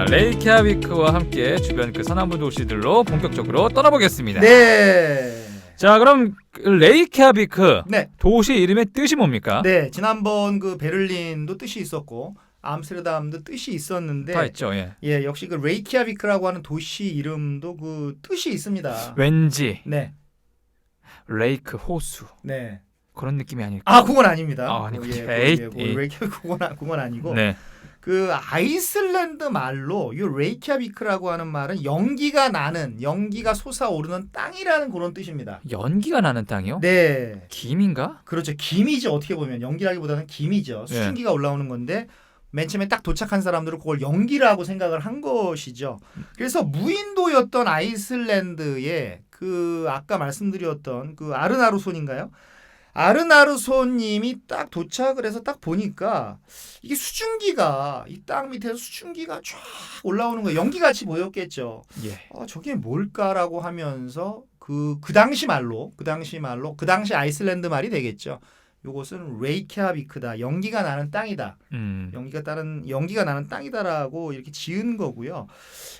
자, 레이캬비크와 함께 주변 그 서남부 도시들로 본격적으로 떠나보겠습니다. 네. 자, 그럼 그 레이캬비크 네. 도시 이름의 뜻이 뭡니까? 네. 지난번 그 베를린도 뜻이 있었고 암스테르담도 뜻이 있었는데 다 있죠. 예. 예, 역시 그 레이키아비크라고 하는 도시 이름도 그 뜻이 있습니다. 왠지 네. 레이크 호수 네. 그런 느낌이 아닐까? 아, 그건 아닙니다. 아, 아니군요. 예, 에이, 그, 예, 뭐 에이. 레이키아비크 그건, 아- 그건 아니고 네. 그 아이슬란드 말로 이 레이키아비크라고 하는 말은 연기가 나는 연기가 솟아오르는 땅이라는 그런 뜻입니다. 연기가 나는 땅이요? 네. 김인가? 그렇죠. 김이죠. 어떻게 보면 연기라기보다는 김이죠. 예. 수증기가 올라오는 건데 맨 처음에 딱 도착한 사람들은 그걸 연기라고 생각을 한 것이죠. 그래서 무인도였던 아이슬란드에 그 아까 말씀드렸던 그 아르나루손인가요? 아르나루손님이 딱 도착을 해서 딱 보니까 이게 수증기가 이 땅 밑에서 수증기가 쫙 올라오는 거예요. 연기같이 보였겠죠. 예. 어, 저게 뭘까라고 하면서 그, 그 당시 말로, 그 당시 말로, 그 당시 아이슬란드 말이 되겠죠. 요것은 레이캬비크다. 연기가 나는 땅이다. 음. 연기가 따른 연기가 나는 땅이다라고 이렇게 지은 거고요.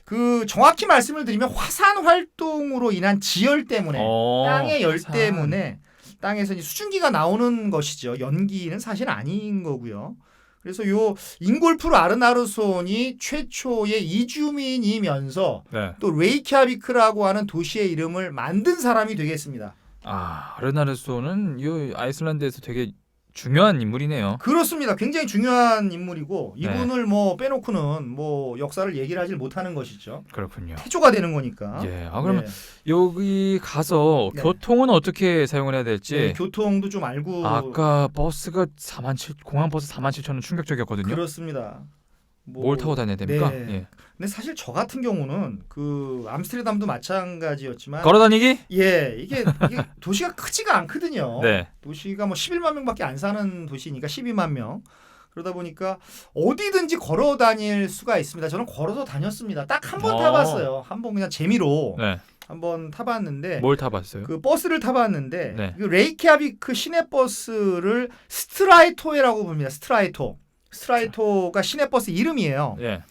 그 정확히 말씀을 드리면 화산 활동으로 인한 지열 때문에 어, 땅의 열 화산. 때문에 땅에서 이제 수증기가 나오는 것이죠. 연기는 사실 아닌 거고요. 그래서 요 잉골프르 아르나르손이 최초의 이주민이면서 네. 또 레이캬비크라고 하는 도시의 이름을 만든 사람이 되겠습니다. 아, 아르나르소는 이 아이슬란드에서 되게 중요한 인물이네요. 그렇습니다. 굉장히 중요한 인물이고 네. 이분을 뭐 빼놓고는 뭐 역사를 얘기를 하질 못하는 것이죠. 그렇군요. 태조가 되는 거니까. 예. 아 그러면 네. 여기 가서 네. 교통은 어떻게 사용을 해야 될지 네, 교통도 좀 알고 아까 버스가 4만 7 공항 버스 4만 7천 원 충격적이었거든요. 그렇습니다. 뭐- 뭘 타고 다녀야 됩니까? 네. 예. 근데 사실 저 같은 경우는 그 암스테르담도 마찬가지였지만 걸어 다니기? 예 이게, 이게 도시가 크지가 않거든요. 네. 도시가 뭐 11만 명밖에 안 사는 도시니까 12만 명. 그러다 보니까 어디든지 걸어 다닐 수가 있습니다. 저는 걸어서 다녔습니다. 딱 한 번 어. 타봤어요. 한 번 그냥 재미로 네. 한번 타봤는데 뭘 타봤어요? 그 버스를 타봤는데 네. 그 레이캬비크 시내 버스를 스트라이토에라고 부릅니다. 스트라이토. 스트라이토가 시내 버스 이름이에요. 예.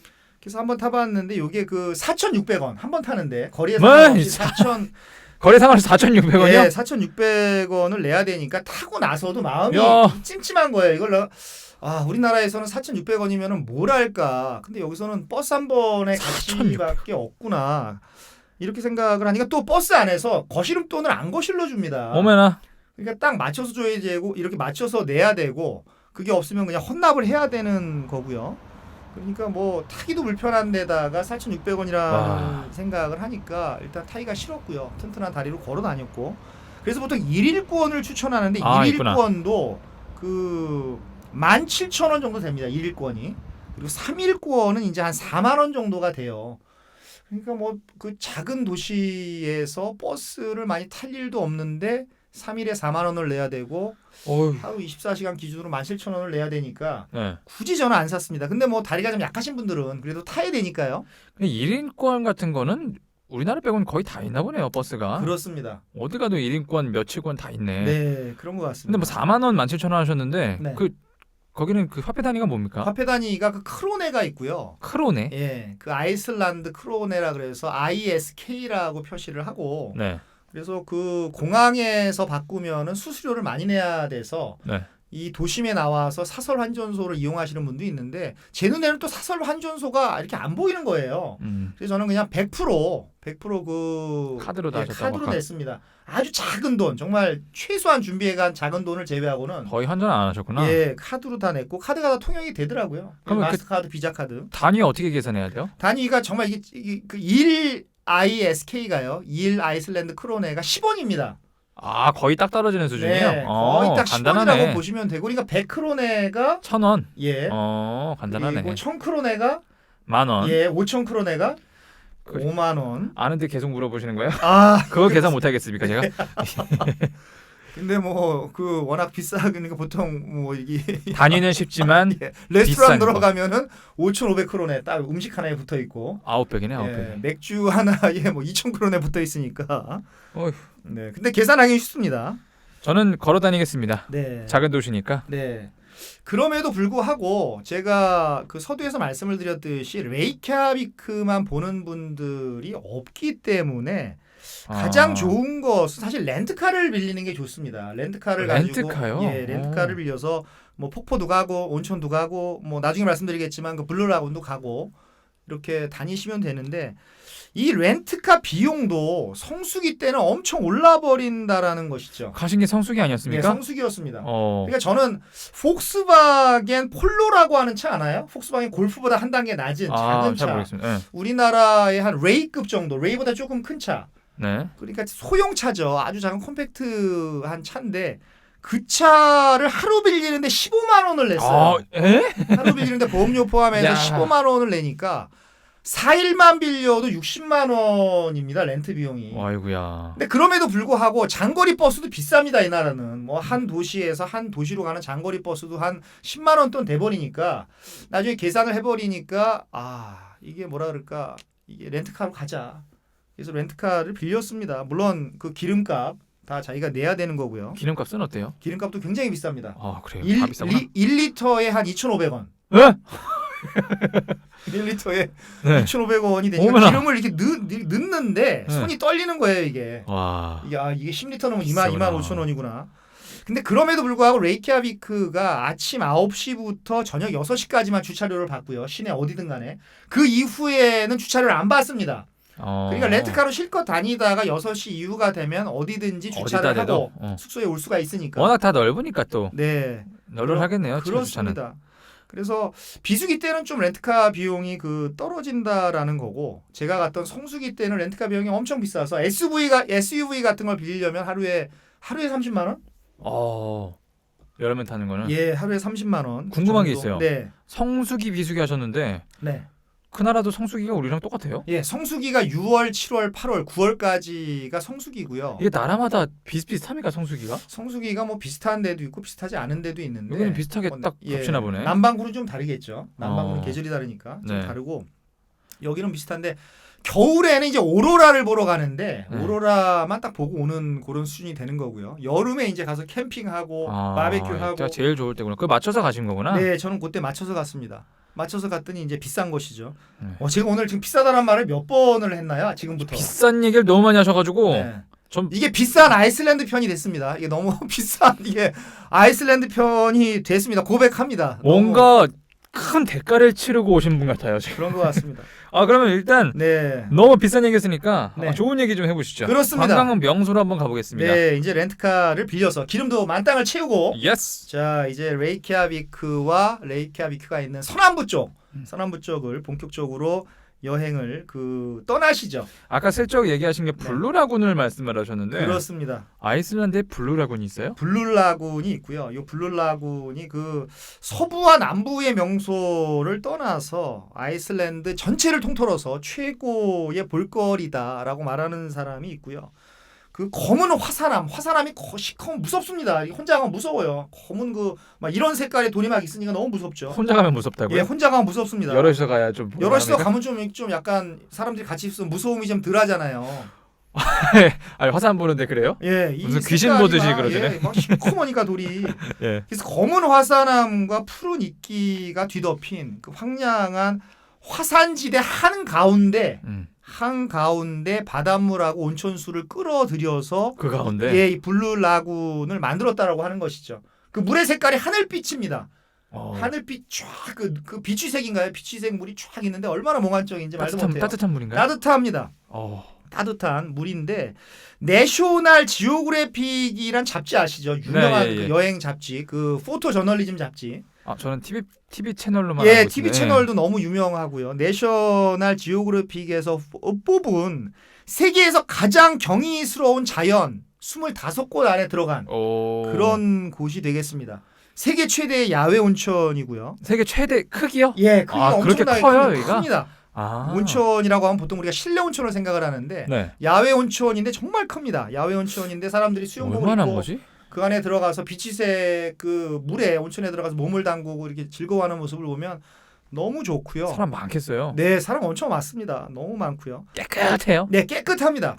그래서 한번 타봤는데 이게 그 4,600원 한 번 타는데 거리에 뭐, 상관없이 사- 4,000 거래 상한이 4,600원이요? 예, 4,600원을 내야 되니까 타고 나서도 마음이 야. 찜찜한 거예요. 이걸 나- 아 우리나라에서는 4,600원이면은 뭘 할까? 근데 여기서는 버스 한 번에 4,600 가치밖에 없구나. 이렇게 생각을 하니까 또 버스 안에서 거시름 돈을 안 거실러 줍니다. 오메나. 그러니까 딱 맞춰서 줘야 되고 이렇게 맞춰서 내야 되고 그게 없으면 그냥 헌납을 해야 되는 거고요. 그러니까 뭐 타기도 불편한 데다가 4,600원이라는 와. 생각을 하니까 일단 타기가 싫었고요. 튼튼한 다리로 걸어 다녔고. 그래서 보통 1일권을 추천하는데 아, 있구나. 1일권도 그 17,000원 정도 됩니다. 1일권이. 그리고 3일권은 이제 한 4만 원 정도가 돼요. 그러니까 뭐 그 작은 도시에서 버스를 많이 탈 일도 없는데 3일에 4만 원을 내야 되고 어휴. 하루 24시간 기준으로 17,000원을 내야 되니까 네. 굳이 저는 안 샀습니다. 근데 뭐 다리가 좀 약하신 분들은 그래도 타야 되니까요. 근데 1인권 같은 거는 우리나라 빼고는 거의 다 있나 보네요, 버스가. 그렇습니다. 어디 가도 1인권, 며칠권 다 있네. 네, 그런 것 같습니다. 근데 뭐 4만 원, 17,000원 하셨는데 네. 그 거기는 그 화폐 단위가 뭡니까? 화폐 단위가 그 크로네가 있고요. 크로네. 예, 그 아이슬란드 크로네라 그래서 ISK라고 표시를 하고 네. 그래서 그 공항에서 바꾸면은 수수료를 많이 내야 돼서 네. 이 도심에 나와서 사설 환전소를 이용하시는 분도 있는데 제 눈에는 또 사설 환전소가 이렇게 안 보이는 거예요. 음. 그래서 저는 그냥 100% 100%그 카드로 다 예, 하셨다고 카드로 아까. 냈습니다. 아주 작은 돈, 정말 최소한 준비해간 작은 돈을 제외하고는 거의 환전 안 하셨구나. 예 카드로 다 냈고 카드가 다 통용이 되더라고요. 그러면 그- 마스터카드, 비자 카드 단위 어떻게 계산해야 돼요? 단위가 정말 이게, 이게 그1 ISK가요. 1 아이슬란드 크로네가 10원입니다. 아, 거의 딱 떨어지는 수준이에요. 네, 어, 거의 딱 10원이라고 간단하네. 보시면 되고 그러니까 100크로네가 천 원. 예. 어, 간단하네. 그리고 1000크로네가 만 원. 예, 5000크로네가 그- 5만 원. 아는데 계속 물어보시는 거예요? 아, 그거 계산 못 하겠습니까, 제가? 근데 뭐 그 워낙 비싸니까 보통 뭐 이게 단위는 쉽지만 예, 레스토랑 비싼 거. 들어가면은 5,500크로네 딱 음식 하나에 붙어 있고 아홉 백이네, 아홉 예, 백. 맥주 하나에 뭐 2,000크로네 붙어 있으니까. 어휴. 네. 근데 계산하기 쉽습니다. 저는 걸어 다니겠습니다. 네. 작은 도시니까. 네. 그럼에도 불구하고 제가 그 서두에서 말씀을 드렸듯이 레이캬비크만 보는 분들이 없기 때문에 가장 아. 좋은 것은 사실 렌트카를 빌리는 게 좋습니다. 렌트카를 가지고 렌트카요? 예, 렌트카를 오. 빌려서 뭐 폭포도 가고 온천도 가고 뭐 나중에 말씀드리겠지만 그 블루라군도 가고 이렇게 다니시면 되는데 이 렌트카 비용도 성수기 때는 엄청 올라 버린다라는 것이죠. 가신 게 성수기 예, 아니었습니까? 성수기였습니다. 어. 그러니까 저는 폭스바겐 폴로라고 하는 차 아나요? 폭스바겐 골프보다 한 단계 낮은 아, 작은 잘 차. 네. 우리나라의 한 레이급 정도, 레이보다 조금 큰 차. 네. 그러니까 소형차죠. 아주 작은 컴팩트한 차인데 그 차를 하루 빌리는데 15만 원을 냈어요. 아, 에? 하루 빌리는데 보험료 포함해서 야. 15만 원을 내니까 4일만 빌려도 60만 원입니다. 렌트 비용이. 아이고야. 근데 그럼에도 불구하고 장거리 버스도 비쌉니다. 이 나라는 뭐 한 도시에서 한 도시로 가는 장거리 버스도 한 10만 원돈 돼버리니까 나중에 계산을 해버리니까 아 이게 뭐라 그럴까 이게 렌트카로 가자. 그래서 렌트카를 빌렸습니다. 물론 그 기름값 다 자기가 내야 되는 거고요. 기름값은 어때요? 기름값도 굉장히 비쌉니다. 아, 그래요. 1, 다 비싸구나. 1리터에 한 2,500원. 에? 1리터에 네. 2,500원이 되니까 어머나. 기름을 이렇게 넣, 넣는데 네. 손이 떨리는 거예요 이게. 와. 아, 이게 10리터 넘으면 2만, 비싸구나. 2만 5천 원이구나. 근데 그럼에도 불구하고 레이키아비크가 아침 9시부터 저녁 6시까지만 주차료를 받고요. 시내 어디든 간에. 그 이후에는 주차료를 안 받습니다. 어. 그러니까 렌트카로 실컷 다니다가 6시 이후가 되면 어디든지 주차를 어디다 대도 하고 어. 숙소에 올 수가 있으니까. 워낙 다 넓으니까 또 네. 널널하겠네요. 주차는. 그렇습니다. 그래서 비수기 때는 좀 렌트카 비용이 그 떨어진다라는 거고 제가 갔던 성수기 때는 렌트카 비용이 엄청 비싸서 SUV가 SUV 같은 걸 빌리려면 하루에 하루에 30만 원? 어. 여러 명 타는 거는 예, 하루에 30만 원. 궁금한 게 정도. 있어요. 네. 성수기 비수기 하셨는데 네. 그 나라도 성수기가 우리랑 똑같아요? 예, 성수기가 6월, 7월, 8월, 9월까지가 성수기고요. 이게 나라마다 비슷비슷합니까 성수기가? 성수기가 뭐 비슷한 데도 있고 비슷하지 않은 데도 있는데 여기는 비슷하게 뭐, 딱 예, 겹치나 보네. 남반구는 좀 다르겠죠. 남반구는 어. 계절이 다르니까 좀 네. 다르고 여기는 비슷한데 겨울에는 이제 오로라를 보러 가는데 네. 오로라만 딱 보고 오는 그런 수준이 되는 거고요. 여름에 이제 가서 캠핑하고 아, 바베큐하고 제가 제일 좋을 때구나. 그 맞춰서 가신 거구나. 네, 저는 그때 맞춰서 갔습니다. 맞춰서 갔더니 이제 비싼 것이죠. 네. 어, 제가 오늘 지금 비싸다는 말을 몇 번을 했나요? 지금부터. 비싼 얘기를 너무 많이 하셔가지고 네. 좀 이게 비싼 아이슬란드 편이 됐습니다. 이게 너무 비싼 이게 아이슬란드 편이 됐습니다. 고백합니다. 너무 뭔가 큰 대가를 치르고 오신 분 같아요. 지금. 그런 것 같습니다. 아 그러면 일단 네. 너무 비싼 얘기했으니까 네. 아, 좋은 얘기 좀 해보시죠. 그렇습니다. 관광은 명소로 한번 가보겠습니다. 네, 이제 렌트카를 빌려서 기름도 만땅을 채우고 예스. 자 이제 레이키아비크와 레이키아비크가 있는 서남부 쪽, 음. 서남부 쪽을 본격적으로 여행을 그 떠나시죠. 아까 슬쩍 얘기하신 게 블루라군을 말씀을 하셨는데 네. 그렇습니다. 아이슬란드에 블루라군이 있어요? 블루라군이 있고요. 이 블루라군이 그 서부와 남부의 명소를 떠나서 아이슬란드 전체를 통틀어서 최고의 볼거리다라고 말하는 사람이 있고요. 그 검은 화산암이 거- 시커먼 무섭습니다. 이 혼자 가면 무서워요. 검은 그 막 이런 색깔의 돌이 막 있으니까 너무 무섭죠. 혼자 가면 무섭다고요? 예, 혼자 가면 무섭습니다. 여럿이서 가야 좀 여럿이서? 가면 좀, 좀 약간 사람들이 같이 있으면 무서움이 좀 덜하잖아요. 아니 화산 보는데 그래요? 예, 이 무슨 귀신 보듯이 막, 그러시네. 예, 막 시커머니까 돌이. 예. 그래서 검은 화산암과 푸른 이끼가 뒤덮인 그 황량한 화산지대 한 가운데 음. 한 가운데 바닷물하고 온천수를 끌어들여서 그 가운데. 예, 이 블루 라군을 만들었다라고 하는 것이죠. 그 물의 색깔이 하늘빛입니다. 어. 하늘빛 쫙그 그 비취색인가요? 비취색 물이 쫙 있는데 얼마나 몽환적인지 말도 따뜻한 못해요. 따뜻한 물인가요? 따뜻합니다. 어. 따뜻한 물인데 내셔널 지오그래픽이란 잡지 아시죠? 유명한 네, 예, 예. 그 여행 잡지, 그 포토 저널리즘 잡지. 아 저는 TV TV 채널로만 예, TV. 채널도 너무 유명하고요. 내셔널 지오그래픽에서 포- 뽑은 세계에서 가장 경이스러운 자연 25곳 안에 들어간 오. 그런 곳이 되겠습니다. 세계 최대의 야외 온천이고요. 세계 최대 크기요? 예, 크기가 아, 그렇게 엄청나게 커요, 큽니다. 여기가? 큽니다. 아. 온천이라고 하면 보통 우리가 실내 온천을 생각을 하는데 네. 야외 온천인데 정말 큽니다. 야외 온천인데 사람들이 수영복을 입고 거지? 그 안에 들어가서 비치색 그 물에 온천에 들어가서 몸을 담그고 이렇게 즐거워하는 모습을 보면 너무 좋고요. 사람 많겠어요. 네, 사람 엄청 많습니다. 너무 많고요. 깨끗해요. 네, 깨끗합니다.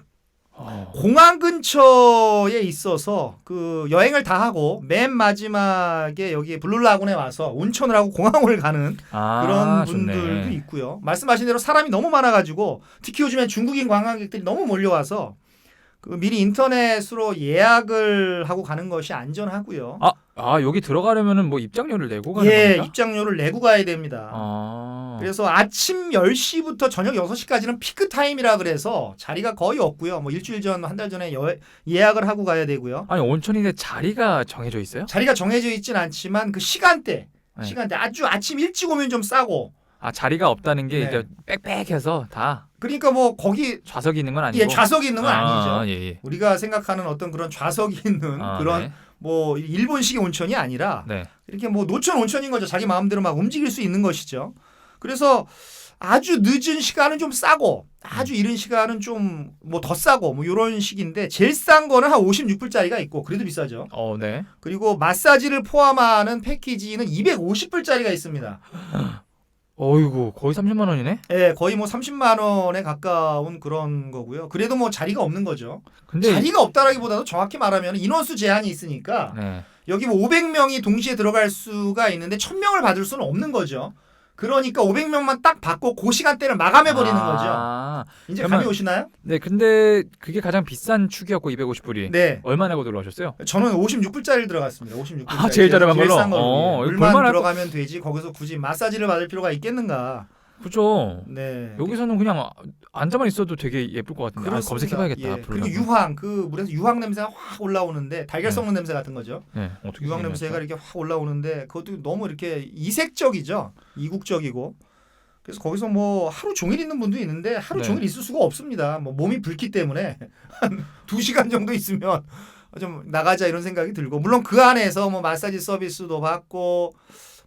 어. 공항 근처에 있어서 그 여행을 다 하고 맨 마지막에 여기 블루라군에 와서 온천을 하고 공항을 가는 아, 그런 좋네. 분들도 있고요. 말씀하신 대로 사람이 너무 많아가지고 특히 요즘엔 중국인 관광객들이 너무 몰려와서 그 미리 인터넷으로 예약을 하고 가는 것이 안전하고요. 아, 아 여기 들어가려면은 뭐 입장료를 내고 가는 예, 겁니까? 입장료를 내고 가야 됩니다. 아. 그래서 아침 10시부터 저녁 6시까지는 피크 타임이라 그래서 자리가 거의 없고요. 뭐 일주일 전, 한 달 전에 여- 예약을 하고 가야 되고요. 아니 온천인데 자리가 정해져 있어요? 자리가 정해져 있진 않지만 그 시간대, 네. 시간대 아주 아침 일찍 오면 좀 싸고. 아 자리가 없다는 게 네. 이제 빽빽해서 다 그러니까 뭐 거기 좌석이 있는 건 아니고. 예, 좌석이 있는 건 아, 아니죠. 예, 예. 우리가 생각하는 어떤 그런 좌석이 있는 아, 그런 네. 뭐 일본식의 온천이 아니라 네. 이렇게 뭐 노천 온천인 거죠. 자기 마음대로 막 움직일 수 있는 것이죠. 그래서 아주 늦은 시간은 좀 싸고 아주 이른 시간은 좀 뭐 더 싸고 뭐 이런 식인데 제일 싼 거는 한 56불짜리가 있고 그래도 비싸죠. 어, 네. 그리고 마사지를 포함하는 패키지는 250불짜리가 있습니다. 어이구 거의 30만 원이네. 예, 거의 뭐 30만 원에 가까운 그런 거고요. 그래도 뭐 자리가 없는 거죠. 근데 자리가 없다라기보다도 정확히 말하면 인원수 제한이 있으니까 네. 여기 뭐 500명이 동시에 들어갈 수가 있는데 1000명을 받을 수는 없는 거죠. 그러니까 500명만 딱 받고 그 시간대를 마감해 버리는 거죠. 아, 이제 그러면- 감이 오시나요? 네, 근데 그게 가장 비싼 축이었고 250불이. 네. 얼마 내고 들어가셨어요? 저는 56불짜리를 들어갔습니다. 56불짜리. 아, 제일 저렴한 걸로? 싼 걸로. 어, 예. 이거 물만 볼만할 들어가면 되지. 거기서 굳이 마사지를 받을 필요가 있겠는가? 그죠. 네. 여기서는 그냥 앉아만 있어도 되게 예쁠 것 같은데. 아, 그렇습니다. 검색해봐야겠다. 예. 그리고. 유황 그 물에서 유황 냄새가 확 올라오는데 달걀 썩는 냄새 같은 거죠. 네, 어떻게 유황? 냄새가 이렇게 확 올라오는데 그것도 너무 이렇게 이색적이죠. 이국적이고. 그래서 거기서 뭐 하루 종일 있는 분도 있는데 하루 네. 종일 있을 수가 없습니다. 뭐 몸이 붉기 때문에 한 두 시간 정도 있으면 좀 나가자 이런 생각이 들고 물론 그 안에서 뭐 마사지 서비스도 받고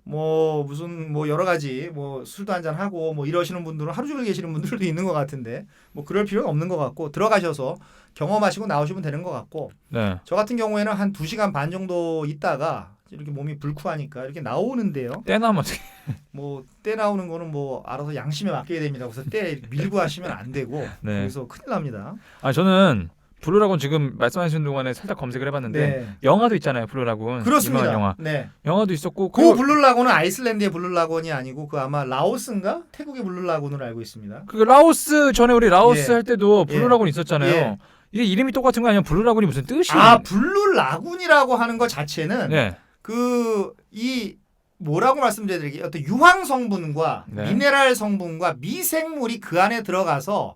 뭐 무슨 뭐 여러 가지 뭐 술도 한잔 하고 뭐 이러시는 분들은 하루 종일 계시는 분들도 있는 것 같은데 뭐 그럴 필요가 없는 것 같고 들어가셔서 경험하시고 나오시면 되는 것 같고 네. 저 같은 경우에는 한 2시간 반 정도 있다가 이렇게 몸이 불쿠하니까 이렇게 나오는데요. 어떻게? 뭐때 나오는 거는 뭐 알아서 양심에 맡겨야 됩니다. 그래서 때 밀고 하시면 안 되고 네. 그래서 큰일 납니다. 아 저는 블루라군 지금 말씀하신 동안에 살짝 검색을 해봤는데 네. 영화도 있잖아요. 블루라군. 그렇습니다. 유명한 영화. 네. 영화도 있었고 그 그리고 블루라군은 아이슬란드의 블루라군이 아니고 그 아마 라오스인가 태국의 블루라군으로 알고 있습니다. 그 라오스 전에 우리 라오스 예. 할 때도 예. 블루라군 있었잖아요. 예. 이게 이름이 똑같은 거 아니면 블루라군이 무슨 뜻이? 아 블루라군이라고 하는 것 자체는 네. 그이 뭐라고 말씀드릴게요. 어떤 유황 성분과 네. 미네랄 성분과 미생물이 그 안에 들어가서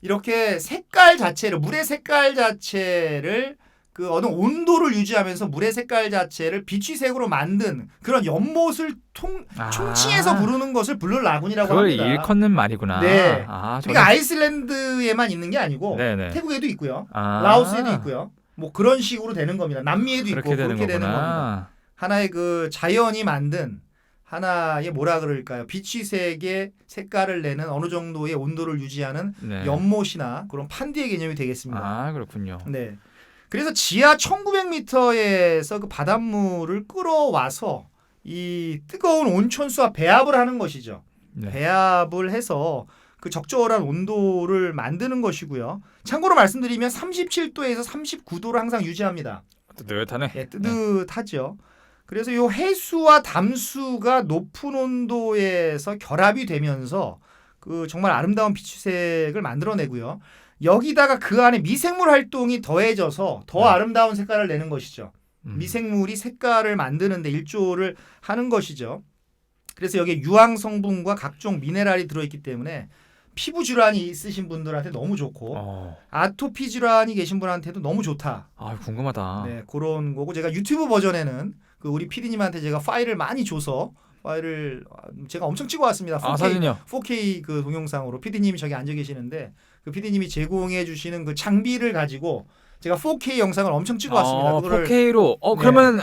이렇게 색깔 자체를 물의 색깔 자체를 그 어느 온도를 유지하면서 물의 색깔 자체를 비취색으로 만든 그런 연못을 통 아. 총칭해서 부르는 것을 블루 라군이라고 그걸 합니다. 일컫는 말이구나. 네. 아, 저는... 그러니까 아이슬란드에만 있는 게 아니고 네네. 태국에도 있고요. 아. 라오스에도 있고요. 뭐 그런 식으로 되는 겁니다. 남미에도 있고 그렇게 되는 그렇게 되는 겁니다. 하나의 그 자연이 만든 하나의 뭐라 그럴까요? 비취색의 색깔을 내는 어느 정도의 온도를 유지하는 네. 연못이나 그런 판디의 개념이 되겠습니다. 아 그렇군요. 네. 그래서 지하 1900m에서 그 바닷물을 끌어와서 이 뜨거운 온천수와 배합을 하는 것이죠. 네. 배합을 해서 그 적절한 온도를 만드는 것이고요. 참고로 말씀드리면 37도에서 39도를 항상 유지합니다. 뜨뜻하네. 예, 뜨뜻하죠. 그래서 요 해수와 담수가 높은 온도에서 결합이 되면서 그 정말 아름다운 비추색을 만들어내고요. 여기다가 그 안에 미생물 활동이 더해져서 더 네. 아름다운 색깔을 내는 것이죠. 음. 미생물이 색깔을 만드는데 일조를 하는 것이죠. 그래서 여기에 유황 성분과 각종 미네랄이 들어있기 때문에 피부 질환이 있으신 분들한테 너무 좋고 어. 아토피 질환이 계신 분한테도 너무 좋다. 아 궁금하다. 네, 그런 거고 제가 유튜브 버전에는 그 우리 PD님한테 제가 파일을 많이 줘서 파일을 제가 엄청 찍어 왔습니다. 4K, 아 사진요. 4K 그 동영상으로 PD님이 저기 앉아 계시는데 그 PD님이 제공해 주시는 그 장비를 가지고 제가 4K 영상을 엄청 찍어 왔습니다. 어, 그거를 4K로. 어 네. 그러면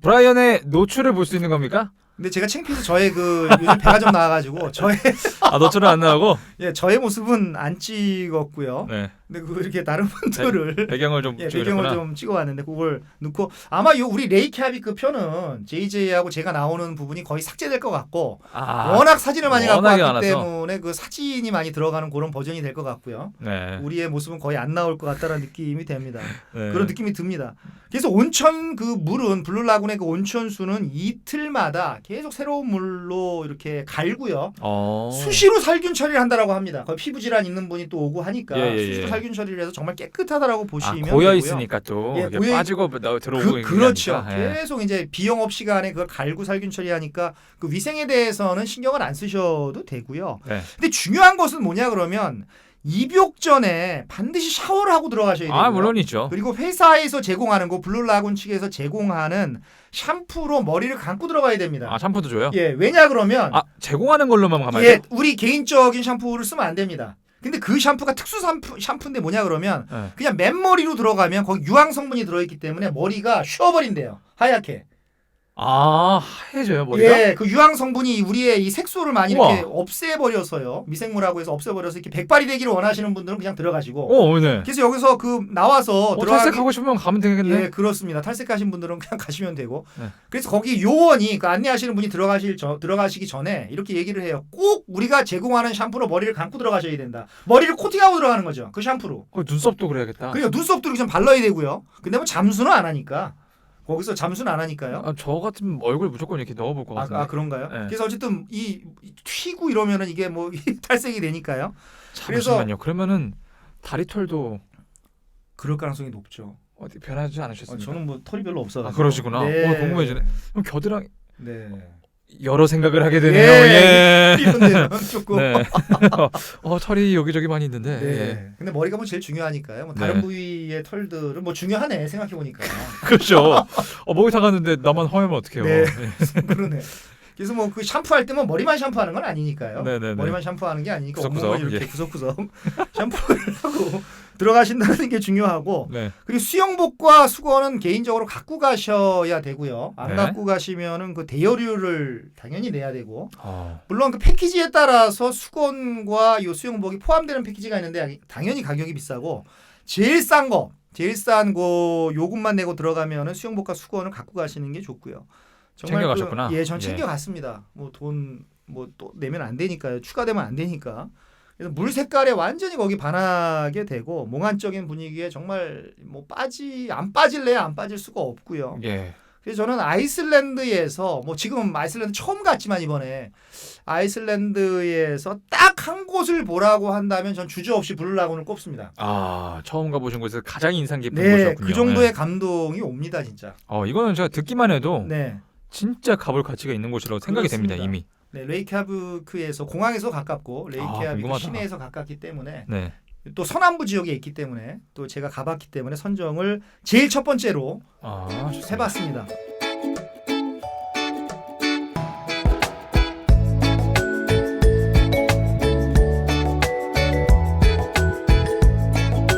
브라이언의 노출을 볼 수 있는 겁니까? 근데 제가 창피해서 저의 그 요즘 배가 좀 나와가지고 저의 아 노출은 안 나오고. 예 저의 모습은 안 찍었고요. 네. 근데 그 이렇게 다른 분들을 배 경을 좀 예. 배경을 좀 찍어왔는데 그걸 넣고 아마 요 우리 레이캬비크 편은 JJ하고 제가 나오는 부분이 거의 삭제될 것 같고 아, 워낙 사진을 많이 갖고 왔기 많아서. 때문에 그 사진이 많이 들어가는 그런 버전이 될 것 같고요. 네. 우리의 모습은 거의 안 나올 것 같다는 느낌이 됩니다. 네. 그런 느낌이 듭니다. 그래서 온천 그 물은 블루라군의 그 온천수는 이틀마다 계속 새로운 물로 이렇게 갈고요. 어. 수시로 살균 처리를 한다라고 합니다. 거의 피부 질환 있는 분이 또 오고 하니까 예, 예, 수시로 예. 살균 처리를 해서 정말 깨끗하다라고 아, 보시면 고여 되고요. 있으니까 또 예, 고여 있- 빠지고 나 들어오고 그, 그렇죠. 예. 계속 이제 비영 없 시간에 그걸 갈고 살균 처리하니까 그 위생에 대해서는 신경을 안 쓰셔도 되고요. 네. 근데 중요한 것은 뭐냐 그러면 입욕 전에 반드시 샤워를 하고 들어가셔야 돼요. 아 물론이죠. 그리고 회사에서 제공하는 거 블루라군 측에서 제공하는 샴푸로 머리를 감고 들어가야 됩니다. 아 샴푸도 줘요? 예, 왜냐 그러면 아 제공하는 걸로만 가면 예? 우리 개인적인 샴푸를 쓰면 안 됩니다. 근데 그 샴푸가 특수 샴푸, 샴푸인데 뭐냐 그러면 네. 그냥 맨머리로 들어가면 거기 유황 성분이 들어있기 때문에 머리가 쉬어버린대요. 하얗게. 아 하얘져요 머리가? 예, 그 유황 성분이 우리의 이 색소를 많이 우와. 이렇게 없애버려서요. 미생물하고 해서 없애버려서 이렇게 백발이 되기를 원하시는 분들은 그냥 들어가시고. 어 네. 그래서 여기서 그 나와서 어, 들어가기 탈색하고 싶으면 가면 되겠네. 예, 그렇습니다. 탈색하신 분들은 그냥 가시면 되고. 네. 그래서 거기 요원이 그 안내하시는 분이 들어가실 저, 들어가시기 전에 이렇게 얘기를 해요. 꼭 우리가 제공하는 샴푸로 머리를 감고 들어가셔야 된다. 머리를 코팅하고 들어가는 거죠. 그 샴푸로. 어, 눈썹도 그래야겠다. 그러니까 눈썹도 이렇게 좀 발라야 되고요. 근데 뭐 잠수는 안 하니까. 거기서 잠수는 안 하니까요. 아, 저 같은 얼굴 무조건 이렇게 넣어볼 것 아, 같은데. 아, 그런가요? 네. 그래서 어쨌든 이, 이 튀고 이러면은 이게 뭐 탈색이 되니까요. 잠시만요. 그러면은 다리털도 그럴 가능성이 높죠. 어디 변하지 어, 않으셨습니까? 저는 뭐 털이 별로 없어서. 아, 그러시구나. 어, 궁금해지네. 그럼 겨드랑이 네. 여러 생각을 하게 되네요. 예. 예. 이런 데는 조금. 네. 어 털이 여기저기 많이 있는데. 네. 예. 근데 머리가 뭐 제일 중요하니까요. 뭐 다른 네. 부위의 털들은 뭐 중요하네 생각해 보니까. 그렇죠. 어, 목이 타갔는데 나만 허하면 어떡해요. 네. 예. 그러네. 그래서 뭐 그 샴푸할 때면 머리만 샴푸하는 건 아니니까요. 네네네. 머리만 샴푸하는 게 아니니까 구석구석, 온몸을 이렇게 예. 구석구석 샴푸를 하고 들어가신다는 게 중요하고 네. 그리고 수영복과 수건은 개인적으로 갖고 가셔야 되고요. 안 네. 갖고 가시면은 그 대여료를 당연히 내야 되고 어. 물론 그 패키지에 따라서 수건과 요 수영복이 포함되는 패키지가 있는데 당연히 가격이 비싸고 제일 싼 거, 제일 싼거 요금만 내고 들어가면은 수영복과 수건을 갖고 가시는 게 좋고요. 챙겨 가셨구나. 그, 예, 전 예. 챙겨 갔습니다. 뭐돈뭐또 내면 안 되니까요. 추가되면 안 되니까. 그래서 물 색깔에 완전히 거기 반하게 되고 몽환적인 분위기에 정말 뭐 빠지 안 빠질래야 안 빠질 수가 없고요. 예. 그래서 저는 아이슬란드에서 뭐 지금 아이슬란드 처음 갔지만 이번에 아이슬란드에서 딱 한 곳을 보라고 한다면 전 주저 없이 블루라군을 꼽습니다. 아 처음 가보신 곳에서 가장 인상 깊은 네, 곳이었군요. 그 정도의 네. 감동이 옵니다, 진짜. 어 이거는 제가 듣기만 해도 네, 진짜 가볼 가치가 있는 곳이라고 생각이 됩니다 그렇습니다. 이미. 네 레이캬비크에서 공항에서 가깝고 레이캬비크 아. 시내에서 가깝기 때문에 네. 또 서남부 지역에 있기 때문에 또 제가 가봤기 때문에 선정을 제일 첫 번째로 아. 해봤습니다.